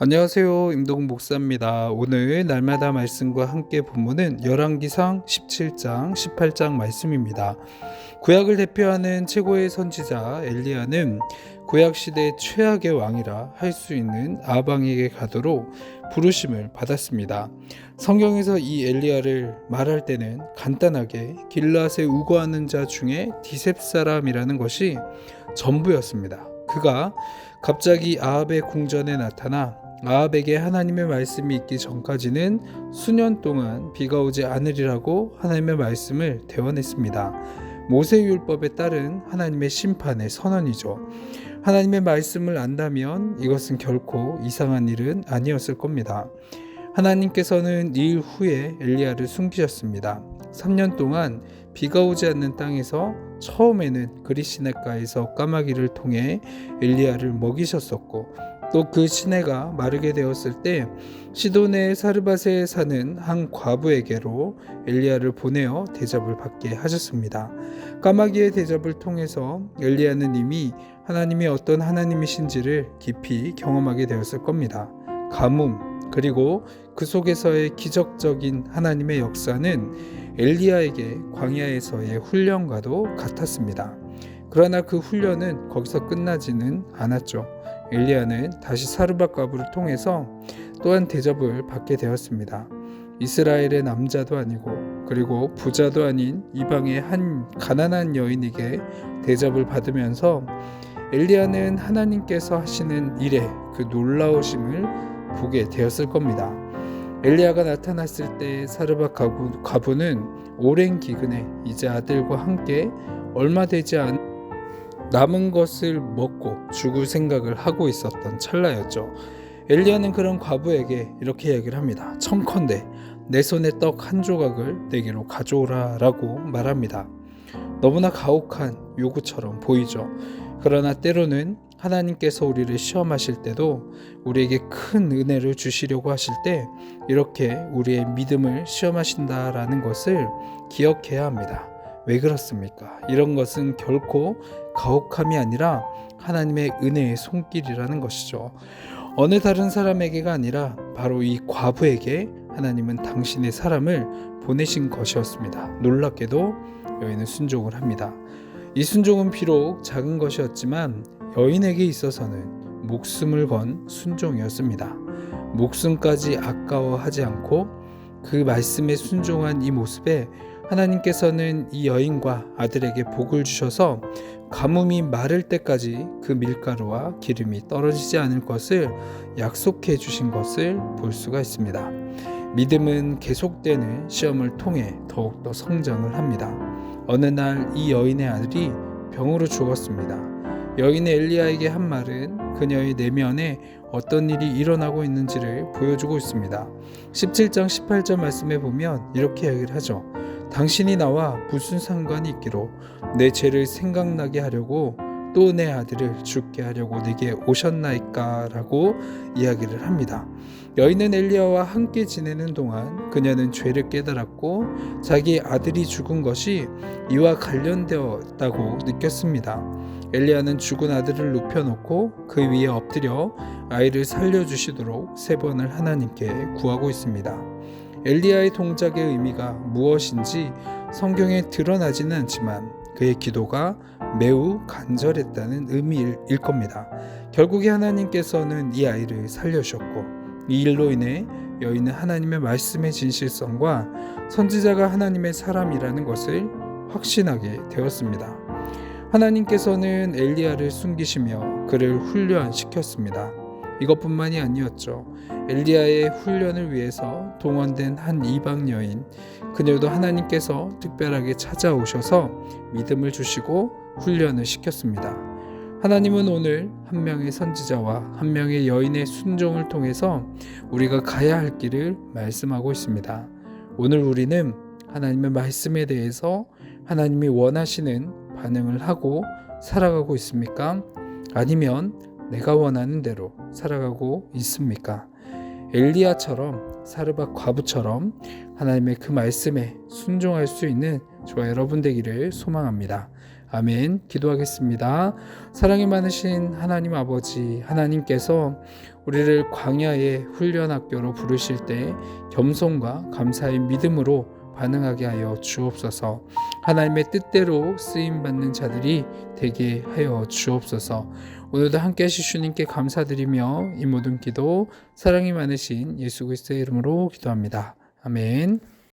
안녕하세요. 임동 목사입니다. 오늘 날마다 말씀과 함께 본문은 열왕기상 17장, 18장 말씀입니다. 구약을 대표하는 최고의 선지자 엘리야는 구약 시대 최악의 왕이라 할 수 있는 아방에게 가도록 부르심을 받았습니다. 성경에서 이 엘리야를 말할 때는 간단하게 길라에 우거하는 자 중에 디셉 사람이라는 것이 전부였습니다. 그가 갑자기 아합의 궁전에 나타나 아합에게 하나님의 말씀이 있기 전까지는 수년 동안 비가 오지 않으리라고 하나님의 말씀을 대원했습니다. 모세율법에 따른 하나님의 심판의 선언이죠. 하나님의 말씀을 안다면 이것은 결코 이상한 일은 아니었을 겁니다. 하나님께서는 일 후에 엘리야를 숨기셨습니다. 3년 동안 비가 오지 않는 땅에서 처음에는 그리시네가에서 까마귀를 통해 엘리야를 먹이셨었고 또 그 시내가 마르게 되었을 때 시돈의 사르밧에 사는 한 과부에게로 엘리야를 보내어 대접을 받게 하셨습니다. 까마귀의 대접을 통해서 엘리야는 이미 하나님이 어떤 하나님이신지를 깊이 경험하게 되었을 겁니다. 가뭄 그리고 그 속에서의 기적적인 하나님의 역사는 엘리야에게 광야에서의 훈련과도 같았습니다. 그러나 그 훈련은 거기서 끝나지는 않았죠. 엘리야는 다시 사르밧 과부를 통해서 또한 대접을 받게 되었습니다. 이스라엘의 남자도 아니고 그리고 부자도 아닌 이방의 한 가난한 여인에게 대접을 받으면서 엘리야는 하나님께서 하시는 일의 그 놀라우심을 보게 되었을 겁니다. 엘리야가 나타났을 때 사르밧 과부, 과부는 오랜 기근에 이제 아들과 함께 얼마 되지 않은 남은 것을 먹고 죽을 생각을 하고 있었던 찰나였죠. 엘리야는 그런 과부에게 이렇게 이야기를 합니다. 청컨대 내 손에 떡 한 조각을 내게로 가져오라라고 말합니다. 너무나 가혹한 요구처럼 보이죠. 그러나 때로는 하나님께서 우리를 시험하실 때도 우리에게 큰 은혜를 주시려고 하실 때 이렇게 우리의 믿음을 시험하신다라는 것을 기억해야 합니다. 왜 그렇습니까? 이런 것은 결코 가혹함이 아니라 하나님의 은혜의 손길이라는 것이죠. 어느 다른 사람에게가 아니라 바로 이 과부에게 하나님은 당신의 사람을 보내신 것이었습니다. 놀랍게도 여인은 순종을 합니다. 이 순종은 비록 작은 것이었지만 여인에게 있어서는 목숨을 건 순종이었습니다. 목숨까지 아까워하지 않고 그 말씀에 순종한 이 모습에 하나님께서는 이 여인과 아들에게 복을 주셔서 가뭄이 마를 때까지 그 밀가루와 기름이 떨어지지 않을 것을 약속해 주신 것을 볼 수가 있습니다. 믿음은 계속되는 시험을 통해 더욱더 성장을 합니다. 어느 날 이 여인의 아들이 병으로 죽었습니다. 여인의 엘리야에게 한 말은 그녀의 내면에 어떤 일이 일어나고 있는지를 보여주고 있습니다. 17장 18절 말씀에 보면 이렇게 이야기를 하죠. 당신이 나와 무슨 상관이 있기로 내 죄를 생각나게 하려고 또 내 아들을 죽게 하려고 내게 오셨나이까라고 이야기를 합니다. 여인은 엘리야와 함께 지내는 동안 그녀는 죄를 깨달았고 자기 아들이 죽은 것이 이와 관련되었다고 느꼈습니다. 엘리야는 죽은 아들을 눕혀놓고 그 위에 엎드려 아이를 살려주시도록 세 번을 하나님께 구하고 있습니다. 엘리야의 동작의 의미가 무엇인지 성경에 드러나지는 않지만 그의 기도가 매우 간절했다는 의미일 겁니다. 결국에 하나님께서는 이 아이를 살려주셨고 이 일로 인해 여인은 하나님의 말씀의 진실성과 선지자가 하나님의 사람이라는 것을 확신하게 되었습니다. 하나님께서는 엘리야를 숨기시며 그를 훈련시켰습니다. 이것뿐만이 아니었죠. 엘리야의 훈련을 위해서 동원된 한 이방 여인, 그녀도 하나님께서 특별하게 찾아오셔서 믿음을 주시고 훈련을 시켰습니다. 하나님은 오늘 한 명의 선지자와 한 명의 여인의 순종을 통해서 우리가 가야 할 길을 말씀하고 있습니다. 오늘 우리는 하나님의 말씀에 대해서 하나님이 원하시는 반응을 하고 살아가고 있습니까? 아니면 내가 원하는 대로 살아가고 있습니까? 엘리야처럼 사르밧 과부처럼 하나님의 그 말씀에 순종할 수 있는 저와 여러분 되기를 소망합니다. 아멘. 기도하겠습니다. 사랑이 많으신 하나님 아버지, 하나님께서 우리를 광야의 훈련 학교로 부르실 때 겸손과 감사의 믿음으로 반응하게 하여 주옵소서. 하나님의 뜻대로 쓰임 받는 자들이 되게 하여 주옵소서. 오늘도 함께 하실 주님께 감사드리며 이 모든 기도 사랑이 많으신 예수 그리스도의 이름으로 기도합니다. 아멘.